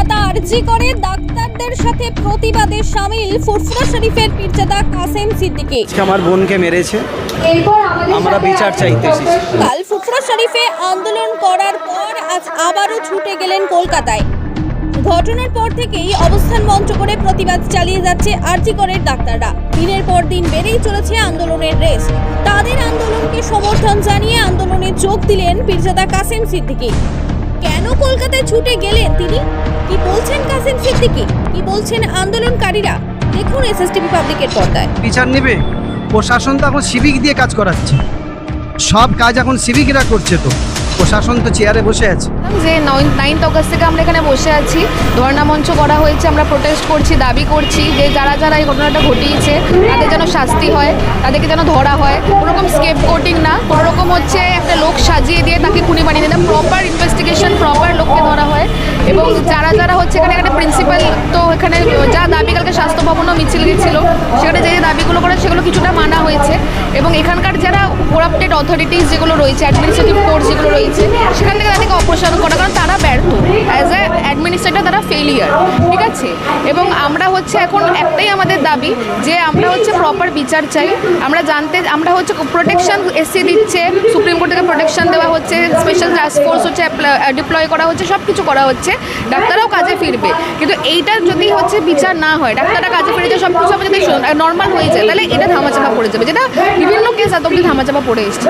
কলকাতা আরজি করে ডাক্তারদের সাথে প্রতিবাদে সামিল ফুরফুরা শরীফের পীরজাদা কাসেম সিদ্দিকী। আজকে আমার বোনকে মেরেছে। আমরা বিচার চাইতে কাল ফুরফুরা শরীফে আন্দোলন করার পর আজ আবারও ছুটে গেলেন কলকাতায়। ঘটনার পর থেকেই অবস্থান মঞ্চ করে প্রতিবাদ চালিয়ে যাচ্ছে আরজি করের ডাক্তাররা। দিনের পর দিন বেড়েই চলেছে আন্দোলনের রেস তাদের আন্দোলনকে সমর্থন জানিয়ে আন্দোলনে যোগ দিলেন পীরজাদা কাসেম সিদ্দিকী। কেন কলকাতায় ছুটে গেলেন তিনি? কি বলছেন কাসিম সিদ্দিকী? কি বলছেন আন্দোলনকারীরা? দেখুন এসএসটিভি পাবলিকের পর্দায়। বিচার নেবে? প্রশাসন তো এখন সিভিক দিয়ে কাজ করাচ্ছে। সব কাজ এখন সিভিকরা করছে তো। প্রশাসন তো চেয়ারে বসে আছে। যে নাইন্থ অগস্ট থেকে আমরা এখানে বসে আছি। ধর্ণা মঞ্চ করা হয়েছে, আমরা প্রোটেস্ট করছি, দাবি করছি যে যারা যারা এই ঘটনাটা ঘটিয়েছে, তাদের যেন শাস্তি হয়, তাদেরকে যেন ধরা হয়। কোনোরকম স্কেপ কোটিং না, কোনোরকম হচ্ছে একটা লোক সাজিয়ে দিয়ে তাকে খুনি বানিয়ে দেয়। প্রপার ইনভেস্টিগেশন প্রপার লোককে ধরা এবং যারা যারা হচ্ছে এখানে এখানে প্রিন্সিপাল তো এখানে যা দাবি, কালকে স্বাস্থ্য ভবনও মিছিল গেছিল, সেখানে যে দাবিগুলো করে সেগুলো কিছুটা মানা হয়েছে। এবং এখানকার যারা করাপ্টেড অথরিটিস যেগুলো রয়েছে অ্যাডমিনিস্ট্রেটিভ কোর্স যেগুলো রয়েছে, সেখান থেকে তাদেরকে অপসারণ করা, কারণ তারা ব্যর্থ। অ্যাজ এ অ্যাডমিনিস্ট্রেটর তারা ফেলিয়ার ঠিক আছে? এবং আমরা হচ্ছে এখন একটাই আমাদের দাবি, যে আমরা হচ্ছে প্রপার বিচার চাই। আমরা জানতে, আমরা হচ্ছে প্রোটেকশন এসসি দিচ্ছে, সুপ্রিম কোর্ট থেকে প্রোটেকশন দেওয়া হচ্ছে স্পেশাল টাস্ক ফোর্স হচ্ছে ডিপ্লয় করা হচ্ছে সব কিছু করা হচ্ছে। ডাক্তাররাও কাজে ফিরবে। কিন্তু এইটার যদি হচ্ছে বিচার না হয়, ডাক্তাররা কাজে ফিরে সব কিছু যদি নর্মাল হয়ে যায়। তাহলে এটা ধামাচাপা পড়ে যাবে। যেটা বিভিন্ন কেস এত অব্দি ধামাচাপা পড়ে এসছে।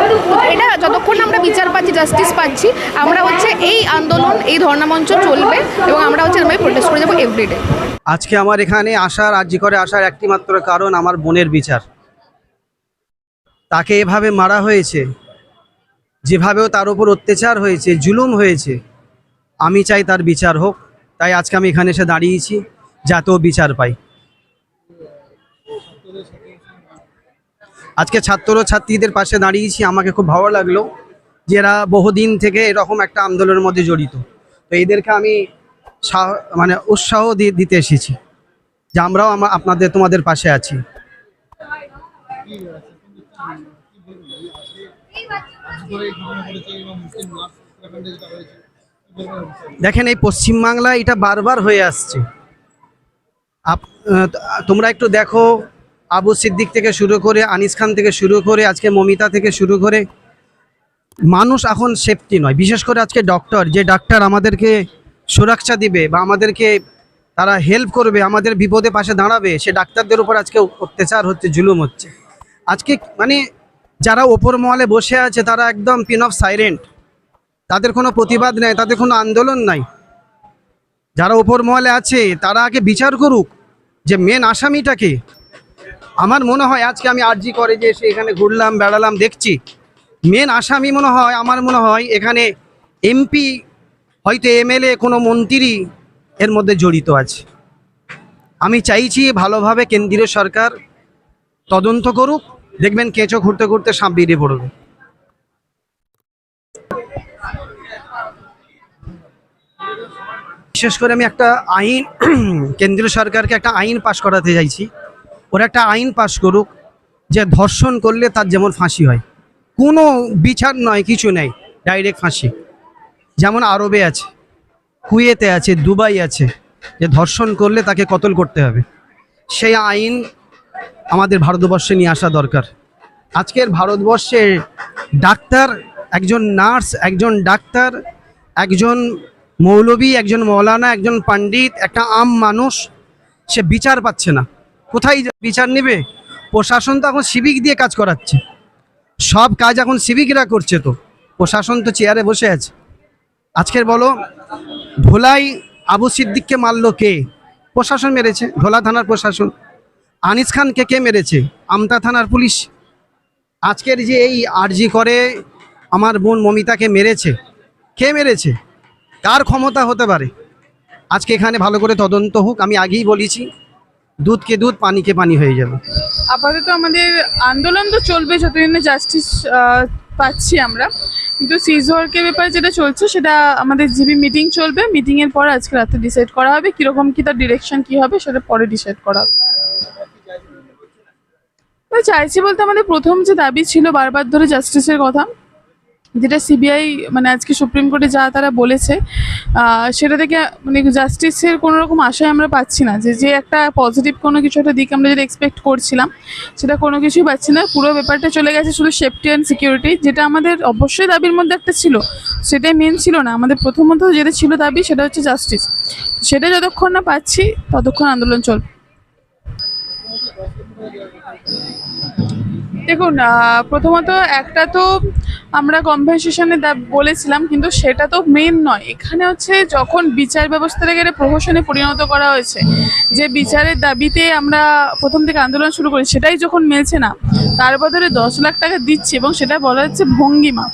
এটা যতক্ষণ আমরা বিচার পাচ্ছি জাস্টিস পাচ্ছি, আমরা হচ্ছে এই আন্দোলন, এই ধর্ণামঞ্চ চলবে এবং আমরা হচ্ছে এরকমই প্রোটেস্ট করে যাব এভরিডে আজকে আমার এখানে আসার আর্জি করে আসার একটি মাত্র কারণ আমার বোনের বিচার। তাকে এভাবে মারা হয়েছে, যেভাবেও তার উপর অত্যাচার হয়েছে, জুলুম হয়েছে আমি চাই তার বিচার হোক, তাই আজকে আমি এখানে এসে দাঁড়িয়েছি, যাতেও বিচার পাই। আজকে ছাত্র ছাত্রীদের পাশে দাঁড়িয়েছি, আমাকে খুব ভালো লাগল যে এরা বহুদিন থেকে এরকম একটা আন্দোলনের মধ্যে জড়িত। তো এদেরকে আমি মানে উৎসাহ দিতে এসেছি যে আমরাও আমা- আপনাদের, তোমাদের পাশে আছি। দেখেন, এই পশ্চিমবাংলা এটা বারবার হয়ে আসছে। তোমরা একটু দেখো, আবু সিদ্দিক থেকে শুরু করে, আনিস খান থেকে শুরু করে, আজকে মমিতা থেকে শুরু করে। মানুষ এখন সেফটি নয়। বিশেষ করে আজকে ডক্টর যে ডাক্তার আমাদেরকে সুরক্ষা দিবে বা আমাদেরকে তারা হেল্প করবে, আমাদের বিপদে পাশে দাঁড়াবে, সে ডাক্তারদের উপর আজকে অত্যাচার হচ্ছে, জুলুম হচ্ছে। আজকে মানে যারা ওপর মহলে বসে আছে, তারা একদম পিন অফ সাইলেন্ট তাদের কোনো প্রতিবাদ নেই, তাদের কোনো আন্দোলন নাই। যারা ওপর মহলে আছে, তারা আগে বিচার করুক যে মেন আসামিটাকে আমার মনে হয় আজকে আমি আর্জি করে যে এসে এখানে ঘুরলাম, বেড়ালাম, দেখছি। মেন আসামি মনে হয়, আমার মনে হয় এখানে এমপি হয়তো এমএলএ কোনো মন্ত্রী এর মধ্যে জড়িত আছে। আমি চাইছি ভালোভাবে কেন্দ্রীয় সরকার তদন্ত করুক, দেখবেন কেঁচো ঘুরতে ঘুরতে সাপ বেরিয়ে পড়বে। বিশেষ করে আমি একটা আইন, কেন্দ্রীয় সরকারকে একটা আইন পাশ করাতে চাইছি। ওরা একটা আইন পাশ করুক, যে ধর্ষণ করলে তার যেমন ফাঁসি হয়। কোনো বিচার নয়, কিছু নেই, ডাইরেক্ট ফাঁসি। যেমন আরবে আছে, কুয়েতে আছে, দুবাই আছে, যে ধর্ষণ করলে তাকে কতল করতে হবে। সেই আইন আমাদের ভারতবর্ষে নিয়ে আসা দরকার। আজকের ভারতবর্ষে ডাক্তার, একজন নার্স, একজন ডাক্তার, একজন মৌলবী, একজন মৌলানা, একজন পণ্ডিত, একটা আম মানুষ, সে বিচার পাচ্ছে না। কোথায় বিচার নেবে? প্রশাসন তো এখন সিভিক দিয়ে কাজ করাচ্ছে। সব কাজ এখন সিভিকরা করছে তো। প্রশাসন তো চেয়ারে বসে আছে। আজকের বলো, ভোলাই আবু সিদ্দিককে মারলো কে? প্রশাসন মেরেছে, ভোলা থানার প্রশাসন। আনিস খানকে কে মেরেছে? আমতা থানার পুলিশ। আজকের যে এই আরজি করে, আমার বোন মমিতাকে মেরেছে। কে মেরেছে? কার ক্ষমতা হতে পারে? আজকে এখানে ভালো করে তদন্ত হোক, আমি আগেই বলেছি দুধকে দুধ পানিকে পানি হয়ে যাবে। আপাতত আমাদের আন্দোলন তো চলবে, যতদিন না জাস্টিস পাচ্ছি আমরা। কিন্তু সিজওয়ার্কের ব্যাপারে যেটা চলছে, সেটা আমাদের জিবি মিটিং চলবে। মিটিং এর পর আজকে রাতে ডিসাইড করা হবে, কীরকম কি তার ডিরেকশন কি হবে, সেটা পরে ডিসাইড করা হবে। চাইছি বলতে আমাদের প্রথম যে দাবি ছিল বারবার ধরে জাস্টিসের কথা যেটা সিবিআই মানে আজকে সুপ্রিম কোর্টে যা তারা বলেছে সেটা থেকে মানে জাস্টিসের কোনো রকম আশায় আমরা পাচ্ছি না। যে যে একটা পজিটিভ কোনো কিছু একটা দিক আমরা যেটা এক্সপেক্ট করছিলাম, সেটা কোনো কিছুই পাচ্ছি না। পুরো ব্যাপারটা চলে গেছে শুধু সেফটি অ্যান্ড সিকিউরিটি যেটা আমাদের অবশ্যই দাবির মধ্যে একটা ছিল। সেটাই মেন ছিল না। আমাদের প্রথমত যেটা ছিল দাবি, সেটা হচ্ছে জাস্টিস সেটা যতক্ষণ না পাচ্ছি, ততক্ষণ আন্দোলন চলবে। দেখুন প্রথমত একটা তো আমরা কম্পেনসেশনে বলেছিলাম, কিন্তু সেটা তো মেন নয়। এখানে হচ্ছে যখন বিচার ব্যবস্থাটাকে একটা প্রহসনে পরিণত করা হয়েছে, যে বিচারের দাবিতে আমরা প্রথম থেকে আন্দোলন শুরু করি সেটাই যখন মেলছে না, তার বদলে দশ লাখ টাকা দিচ্ছে এবং সেটা বলা হচ্ছে ভঙ্গিমা।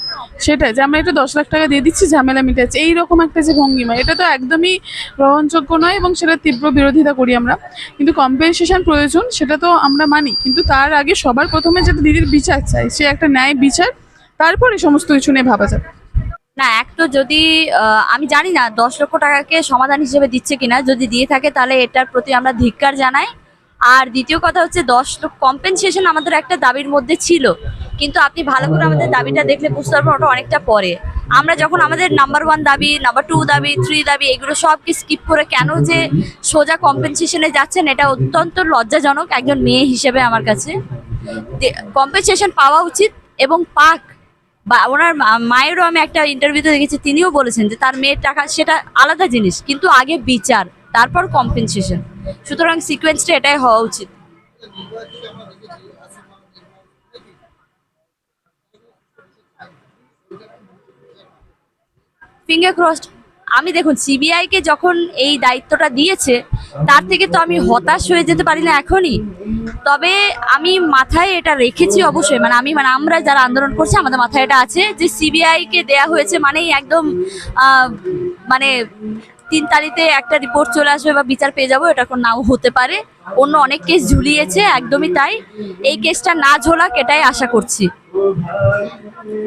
সেটা যে আমরা এটা দশ লাখ টাকা দিয়ে দিচ্ছি, ঝামেলা মিটাচ্ছে। এইরকম একটা যে ভঙ্গিমা, এটা তো একদমই গ্রহণযোগ্য নয় এবং সেটা তীব্র বিরোধিতা করি আমরা। কিন্তু কম্পেনসেশন প্রয়োজন, সেটা তো আমরা মানি। কিন্তু তার আগে সবার প্রথমে যেটা দিদির বিচার চাই, সে একটা ন্যায় বিচার, তারপরে সমস্ত কিছু নিয়ে ভাবা যাবে। না, এক তো যদি আমি জানি না দশ লক্ষ টাকাকে সমাধান হিসেবে দিচ্ছে কিনা, যদি দিয়ে থাকে তাহলে এটার প্রতি আমরা ধিক্কার জানাই। আর দ্বিতীয় কথা হচ্ছে দশ লক্ষ কম্পেনসেশন আমাদের একটা দাবির মধ্যে ছিল। কিন্তু আপনি ভালো করে আমাদের দাবিটা দেখলে বুঝতে পারবেন ওটা অনেকটা পরে। আমরা যখন আমাদের নাম্বার ওয়ান দাবি নাম্বার টু দাবি থ্রি দাবি, এগুলো সবকে স্কিপ করে কেন যে সোজা কম্পেনসেশনে যাচ্ছেন এটা অত্যন্ত লজ্জাজনক একজন মেয়ে হিসেবে আমার কাছে। কম্পেনসেশন পাওয়া উচিত এবং পাক। বা ওনার মায়েরও আমি একটা ইন্টারভিউতে দেখেছি, তিনিও বলেছেন যে তার মেয়ের টাকা সেটা আলাদা জিনিস, কিন্তু আগে বিচার, তারপর কম্পেনসেশন সুতরাং সিকোয়েন্সটা এটাই হওয়া উচিত। ফিঙ্গার ক্রসড আমি দেখুন সিবিআইকে যখন এই দায়িত্বটা দিয়েছে, তার থেকে তো আমি হতাশ হয়ে যেতে পারি না এখনই। তবে আমি মাথায় এটা রেখেছি অবশ্যই। মানে আমি মানে আমরা যারা আন্দোলন করছি, আমাদের মাথায় এটা আছে যে সিবিআইকে দেয়া হয়েছে মানেই একদম মানে তিন তারিখে একটা রিপোর্ট চলে আসবে বা বিচার পেয়ে যাব, এটা নাও হতে পারে। অন্য অনেক কেস ঝুলিয়েছে, একদমই তাই। এই কেসটা না ঝোলাক, এটাই আশা করছি।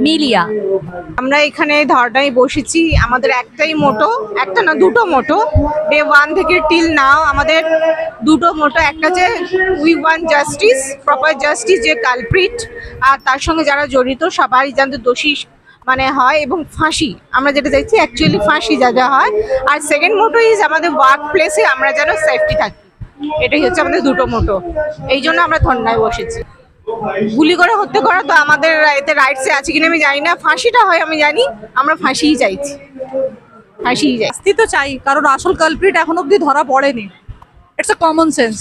মিলিয়া। আমরা এখানে ধর্নায় বসেছি, আমাদের একটাই মোটো, একটা না দুটো মোটো। ডে ওয়ান থেকে টিল নাও আমাদের দুটো মোটো, একটা যে we want justice proper justice যে কালপ্রিট আর তার সঙ্গে যারা জড়িত সবাই যাতে দোষী মানে হয় এবং ফাঁসি। আমরা যেটা দেখছি অ্যাকচুয়ালি ফাঁসি যা যা হয়। আর সেকেন্ড মোটো ইজ আমাদের ওয়ার্ক প্লেসে আমরা যেন সেফটি থাকি। এটাই হচ্ছে আমাদের দুটো মোটো এই জন্য আমরা ধর্নায় বসেছি। গুলি করে হত্যা করা তো আমাদের এতে রাইটসে আছে কিনা আমি জানি না। ফাঁসিটা হয়, আমি জানি, আমরা ফাঁসিই চাইছি। ফাঁসিই চাই। শাস্তি তো চাই, কারণ আসল কালপ্রিট এখন অবধি ধরা পড়েনি। ইটস এ কমন সেন্স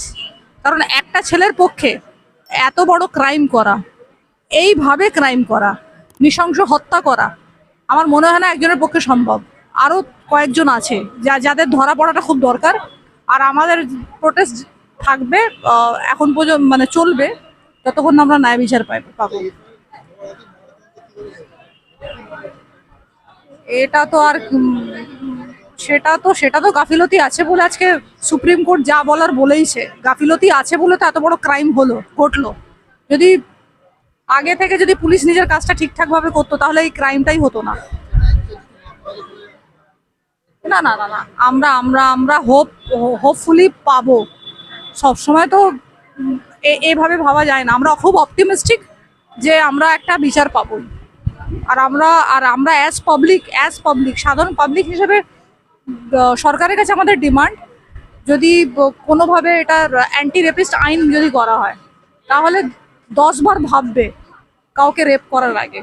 কারণ একটা ছেলের পক্ষে এত বড় ক্রাইম করা, এইভাবে ক্রাইম করা নৃশংস হত্যা করা। আমার মনে হয় না একজনের পক্ষে সম্ভব। আরও কয়েকজন আছে, যা, যাদের ধরা পড়াটা খুব দরকার। আর আমাদের প্রোটেস্ট থাকবে এখন পর্যন্ত মানে চলবে ততক্ষণ আমরা ন্যায় বিচার পাই, পাবো। এটা তো আর সেটা তো সেটা তো গাফিলতি আছে বলে আজকে সুপ্রিম কোর্ট যা বলার বলেইছে। গাফিলতি আছে বলে তো এত বড় ক্রাইম হলো, ঘটলো। যদি আগে থেকে যদি পুলিশ নিজের কাজটা ঠিকঠাক ভাবে করতো, তাহলে এই ক্রাইমটাই হতো না। না না না না, আমরা আমরা আমরা হোপ হোপফুলি পাবো। সবসময় তো এভাবে ভাবা যায় না। আমরা খুব অপটিমিস্টিক যে আমরা একটা বিচার পাবোই। আর আমরা আর আমরা অ্যাজ পাবলিক অ্যাজ পাবলিক সাধারণ পাবলিক হিসেবে সরকারের কাছে আমাদের ডিমান্ড যদি কোনোভাবে এটা অ্যান্টি রেপিস্ট আইন যদি করা হয়, তাহলে দশবার ভাববে কাউকে রেপ করার আগে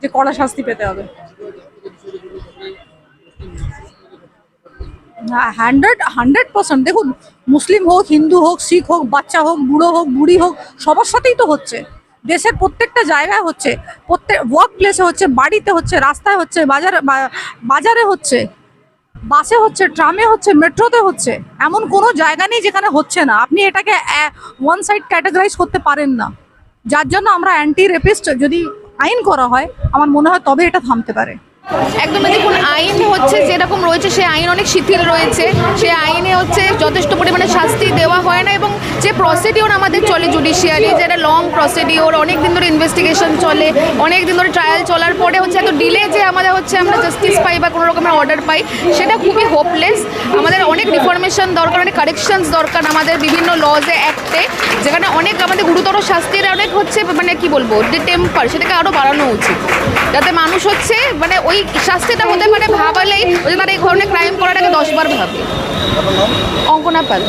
যে কড়া শাস্তি পেতে হবে। হান্ড্রেড হান্ড্রেড পার্সেন্ট দেখুন, মুসলিম হোক, হিন্দু হোক, শিখ হোক, বাচ্চা হোক, বুড়ো হোক, বুড়ি হোক, সবার সাথেই তো হচ্ছে। দেশের প্রত্যেকটা জায়গায় হচ্ছে, প্রত্যেক ওয়ার্ক প্লেসে হচ্ছে, বাড়িতে হচ্ছে, রাস্তায় হচ্ছে, বাজারে বাজারে হচ্ছে, বাসে হচ্ছে, ট্রামে হচ্ছে, মেট্রোতে হচ্ছে, এমন কোনো জায়গা নেই যেখানে হচ্ছে না। আপনি এটাকে ওয়ান সাইড ক্যাটাগরাইজ করতে পারেন না। যার জন্য আমরা অ্যান্টি রেপিস্ট যদি আইন করা হয়, আমার মনে হয় তবে এটা থামতে পারে। একদমই দেখুন, আইন হচ্ছে যেরকম রয়েছে, সে আইন অনেক শিথিল রয়েছে। সে আইনে হচ্ছে যথেষ্ট পরিমাণে শাস্তি দেওয়া হয় না এবং যে প্রসিডিওর আমাদের চলে জুডিশিয়ারি যেটা লং প্রসিডিওর অনেক দিন ধরে ইনভেস্টিগেশন চলে, অনেক দিন ধরে ট্রায়াল চলার পরে হচ্ছে এত ডিলে যে আমাদের হচ্ছে আমরা জাস্টিস পাই বা কোনো রকমের অর্ডার পাই, সেটা খুবই হোপলেস আমাদের অনেক রিফরমেশন দরকার, অনেক কারেকশনস দরকার আমাদের বিভিন্ন লজে অ্যাক্টে যেখানে অনেক আমাদের গুরুতর শাস্তির অনেক হচ্ছে মানে কি বলব, যে টেম্পার সেটাকে আরও বাড়ানো উচিত। যাতে মানুষ হচ্ছে মানে ওই শাস্তিটা হতে পারে ভাবালেই ওই জন্য এই ধরনের ক্রাইম করাটাকে দশবার ভাবে। অঙ্কনা পাল।